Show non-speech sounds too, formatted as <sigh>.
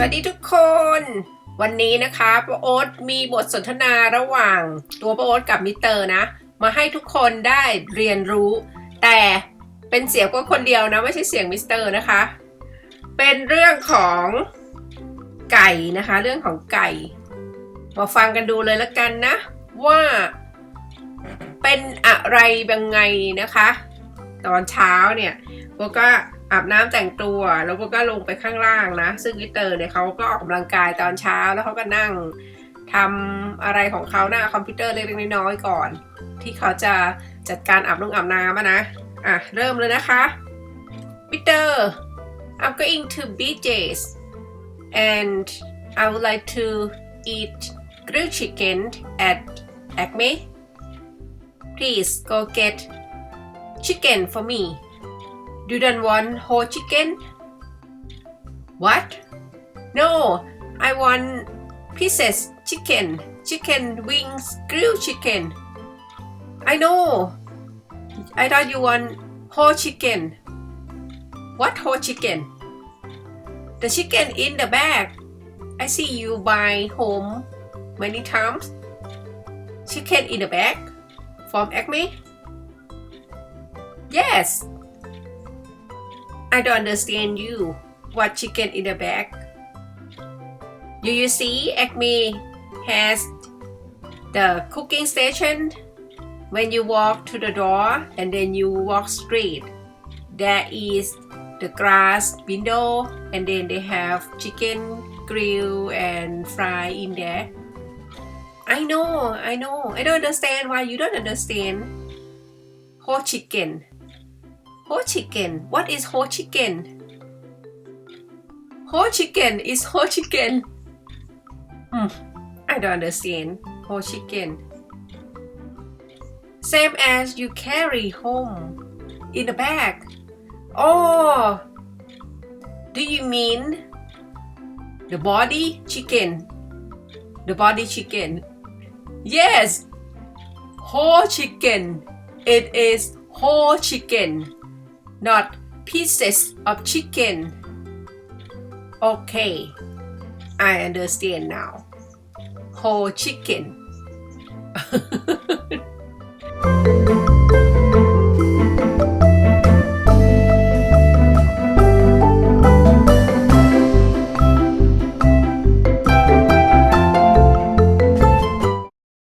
สวัสดีทุกคน วันนี้นะคะป้าโอ๊ตมีบทสนทนาระหว่างตัวป้าโอ๊ตกับมิสเตอร์นะ มาให้ทุกคนได้เรียนรู้ แต่เป็นเสียงก็คนเดียวนะ ไม่ใช่เสียงมิสเตอร์นะคะ เป็นเรื่องของไก่นะคะ เรื่องของไก่ มาฟังกันดูเลยละกันนะ ว่าเป็นอะไรยังไงนะคะ ตอนเช้าเนี่ยโบก็ อาบน้ำแต่งตัวแล้วโบก็ลงไปข้างล่างนะ ซึ่งวิเตอร์เนี่ยเขาก็ออกกำลังกายตอนเช้าแล้วเขาก็นั่งทำอะไรของเขาหน้าคอมพิวเตอร์เล็กๆน้อยๆก่อน ที่เขาจะจัดการอาบน้ำอาบน้ำนะอะเริ่มเลยนะคะวิเตอร์ I'm going to BJ's and I would like to eat grilled chicken at Acme please go get chicken for me. You don't want whole chicken? What? No, I want pieces chicken, chicken wings, grilled chicken. I know. I thought you want whole chicken. What whole chicken? The chicken in the bag. I see you buy home many times. Chicken in the bag from Acme? Yes. I don't understand you. What chicken in the bag? Do you see Acme has the cooking station? When you walk to the door and then you walk straight, there is the glass window and then they have chicken grill and fry in there. I know, I know. I don't understand why you don't understand. Whole chicken. Whole chicken. What is whole chicken? Whole chicken is whole chicken. Hmm. I don't understand. Whole chicken. Same as you carry home in the bag. Oh, do you mean the body chicken? The body chicken. Yes, whole chicken. It is whole chicken, not pieces of chicken. Okay, I understand now. Whole chicken. <laughs>